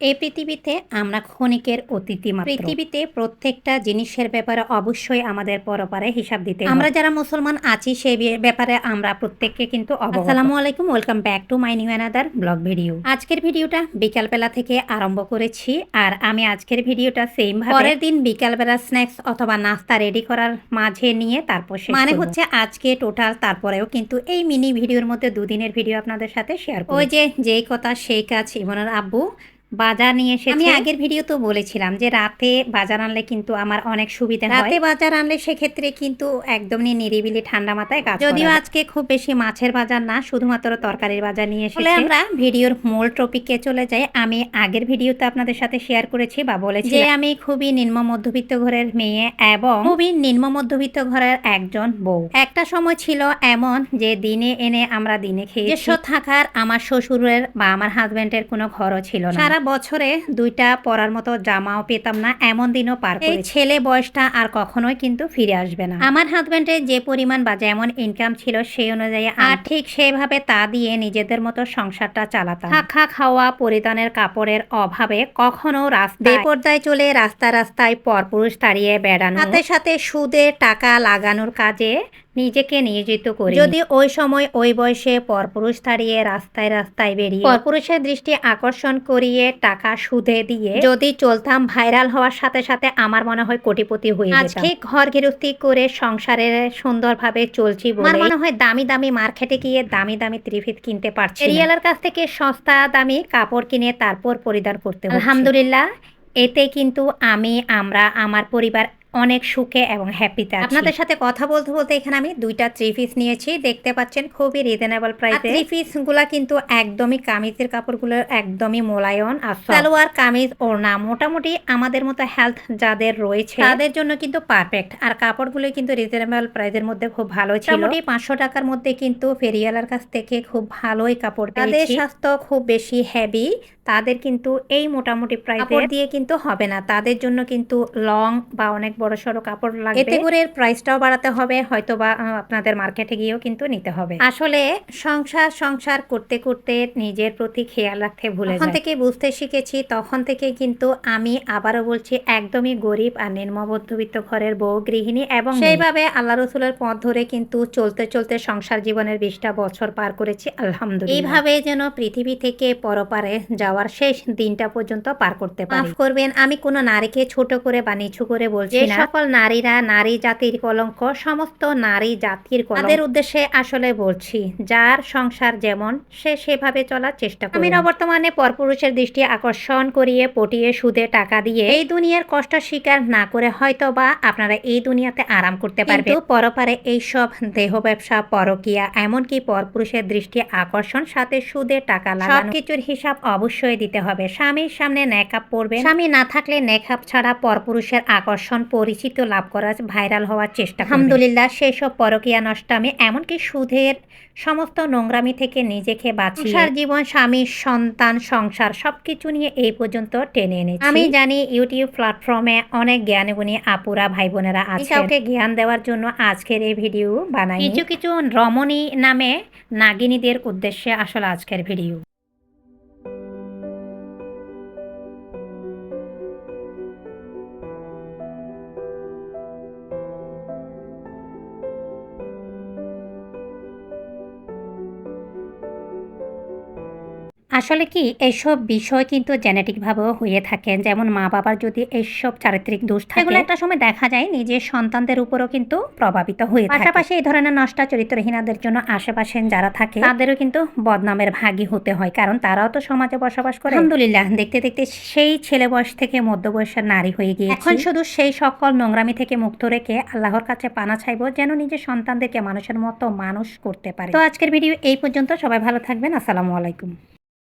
এই পৃথিবীতে আমরা ক্ষণিকের অতিথি মাত্র। পৃথিবীতে প্রত্যেকটা জিনিসের ব্যাপারে অবশ্যই আমাদের পরপারে হিসাব দিতে আমরা যারা মুসলমান আছি সেই ব্যাপারে আমরা প্রত্যেককে কিন্তু আসসালামু আলাইকুম welcome back to my new another blog video আজকের ভিডিওটা বিকালবেলা থেকে আরম্ভ করেছি আর আমি আজকের ভিডিওটা সেম ভাবে পরের দিন বিকালবেলা স্ন্যাক্স অথবা নাস্তা রেডি করার মাঝে নিয়ে তারপর শেষ মানে হচ্ছে আজকে টোটাল তারপরেও কিন্তু এই মিনি ভিডিওর মধ্যে দুদিনের ভিডিও আপনাদের সাথে শেয়ার ওই যে যেই কথা সেই কাজ ইমনের আব্বু বাজার নিয়ে এসেছে। আমি আগের ভিডিও তো বলেছিলাম যে রাতে বাজার আনলে কিন্তু আমার অনেক সুবিধা হয়। রাতে বাজার আনলে সেক্ষেত্রে কিন্তু একদমই নিরিবিলি ঠান্ডা মাথায় কাজ যদিও আজকে খুব বেশি মাছের বাজার না শুধুমাত্র তরকারির বাজার নিয়ে এসেছে। আমরা ভিডিওর মূল টপিকে চলে যাই। আমি আগের ভিডিওতে আপনাদের সাথে শেয়ার করেছি বা বলেছি যে আমি খুবই নিম্ন মধ্যবিত্ত ঘরের মেয়ে এবং খুবই নিম্ন মধ্যবিত্ত ঘরের একজন বউ। একটা সময় ছিল এমন যে দিনে এনে আমরা দিনে খেয়ে থাকার আমার শ্বশুরের বা আমার হাজবেন্ডের কোনো ঘরও ছিল না। সারা বছরে দুইটা পরার মতো জামাও পেতাম না এমন দিনও পার করে ছেলে বয়সটা আর কখনোই কিন্তু ফিরে আসবে না। আমার হাজবেন্ডের যে পরিমাণ বা যেমন ইনকাম ছিল সেই অনুযায়ী আর ঠিক সেভাবে তা দিয়ে নিজেদের মতো সংসারটা চালাতাম। থাকা খাওয়া পরিধানের কাপড়ের অভাবে কখনো রাস্তায় পর্দায় চলে রাস্তা রাস্তায় পরপুরুষ তাড়িয়ে বেড়ানো সাথে সাথে সুদে টাকা লাগানোর কাজে নিজেকে নিয়োজিত করি। যদি ওই সময় ওই বয়সে পরপুরুষ তাড়িয়ে রাস্তায় রাস্তায় বেরিয়ে পরপুরুষের দৃষ্টি আকর্ষণ করিয়ে টাকা সুদে দিয়ে যদি চলতাম ভাইরাল হওয়ার সাথে সাথে আমার মনে হয় কোটিপতি হয়ে আজকে ঘর গৃহস্থী করে সংসারে সুন্দরভাবে চলছি আমার মনে হয় দামি দামি মার্কেটে গিয়ে দামি দামি ত্রিফিত কিনতে পারছি রিয়েলার কাছ থেকে সস্তা দামি কাপড় কিনে তারপর পরিধান করতে। আলহামদুলিল্লাহ এতে কিন্তু আমি আমরা আমার পরিবার অনেক সুখে এবং হ্যাপিতে আপনাদের সাথে কথা বলতে বলতে এখানে আমি দুইটা থ্রি পিস নিয়েছি। দেখতে পাচ্ছেন খুবই রিজনেবল প্রাইসে থ্রি পিসগুলা কিন্তু একদমই কামিজের কাপড়গুলো একদমই মোলায়ন আর সালোয়ার কামিজ ওড়না মোটামুটি আমাদের মতো হেলথ যাদের রয়েছে তাদের জন্য কিন্তু পারফেক্ট আর কাপড়গুলো কিন্তু রিজনেবল প্রাইসের মধ্যে খুব ভালো ছিল। মোটামুটি পাঁচশো টাকার মধ্যে কিন্তু ফেরিয়ালার কাছ থেকে খুব ভালোই কাপড় তাদের স্বাস্থ্য খুব বেশি হেভি তাদের কিন্তু এই মোটামুটি প্রাইস দিয়ে কিন্তু হবে না। তাদের জন্য কিন্তু লং বা অনেক বড় সড়ো কাপড় লাগবে। এতে করে প্রাইসটাও বাড়াতে হবে হয়তো বা আপনাদের মার্কেটে গিয়েও কিন্তু নিতে হবে। আসলে সংসার সংসার করতে করতে নিজের প্রতি খেয়াল রাখতে ভুলে তখন থেকে বুঝতে শিখেছি তখন থেকে কিন্তু আমি আবারও বলছি একদমই গরিব আর নিম্ন মধ্যবিত্ত ঘরের বউ গৃহিণী এবং সেইভাবে আল্লাহ রসুলের পথ ধরে কিন্তু চলতে চলতে সংসার জীবনের বিশটা বছর পার করেছি আলহামদুলিল্লাহ। এইভাবে যেন পৃথিবী থেকে পরপারে যাওয়ার শেষ দিনটা পর্যন্ত পার করতে পারি। মাফ করবেন আমি কোনো নারীকে ছোট করে বা নিচু করে বলছি না। সকল নারীরা নারী জাতির কলঙ্ক সমস্ত নারী জাতির কলঙ্ক। তাদের উদ্দেশ্যে আসলে বলছি যার সংসার যেমন সে সেভাবে চলার চেষ্টা করবে আমি বর্তমানে পরপুরুষের দৃষ্টি আকর্ষণ করিয়ে পটিয়ে সুদে টাকা দিয়ে এই দুনিয়ার কষ্ট স্বীকার না করে হয়তো বা আপনারা এই দুনিয়াতে আরাম করতে পারবেন। পরপারে এইসব দেহ ব্যবসা পরকিয়া এমনকি পরপুরুষের দৃষ্টি আকর্ষণ সাথে সুদে টাকা লাগানো কিছুর হিসাব অবশ্যই দিতে হবে। স্বামীর সামনে নেকাপ পরবেন স্বামী না থাকলে নেকাপ ছাড়া পরপুরুষের আকর্ষণ পরিচিত লাভ করার ভাইরাল হওয়ার চেষ্টা আলহামদুলিল্লাহ সেসব পরকিয়া নষ্টামি এমনকি সুদের সমস্ত নোংরামি থেকে নিজেকে বাঁচিয়ে সংসার জীবন স্বামী সন্তান সংসার সবকিছু নিয়ে এই পর্যন্ত টেনে এনেছি। আমি জানি ইউটিউব প্ল্যাটফর্মে অনেক জ্ঞানীগুণী আপুরা ভাই বোনেরা আছে কাউকে জ্ঞান দেওয়ার জন্য আজকের এই ভিডিও বানাই কিছু কিছু রমণী নামে নাগিনীদের উদ্দেশ্যে আসলে আজকের ভিডিও। আসলে কি এইসব বিষয় কিন্তু জেনেটিকভাবেও হয়ে থাকে। যেমন মা বাবার যদি এইসব চারিত্রিক দোষ থাকে এগুলো একটা সময় দেখা যায় নিজের সন্তানদের উপরও কিন্তু প্রভাবিত হয়ে থাকে। পাশাপাশি এই ধরনের নষ্টা চরিত্রহীনাদের জন্য আশেপাশে যারা থাকে তাদেরও কিন্তু বদনামের ভাগী হতে হয় কারণ তারাও তো সমাজে বসবাস করে। আলহামদুলিল্লাহ দেখতে দেখতে সেই ছেলে বয়স থেকে মধ্য বয়সের নারী হয়ে গিয়ে এখন শুধু সেই সকল নোংরামি থেকে মুক্ত রেখে আল্লাহর কাছে পানা চাইব যেন নিজের সন্তানদেরকে মানুষের মতো মানুষ করতে পারে। তো আজকের ভিডিও এই পর্যন্ত সবাই ভালো থাকবেন আসসালামু আলাইকুম।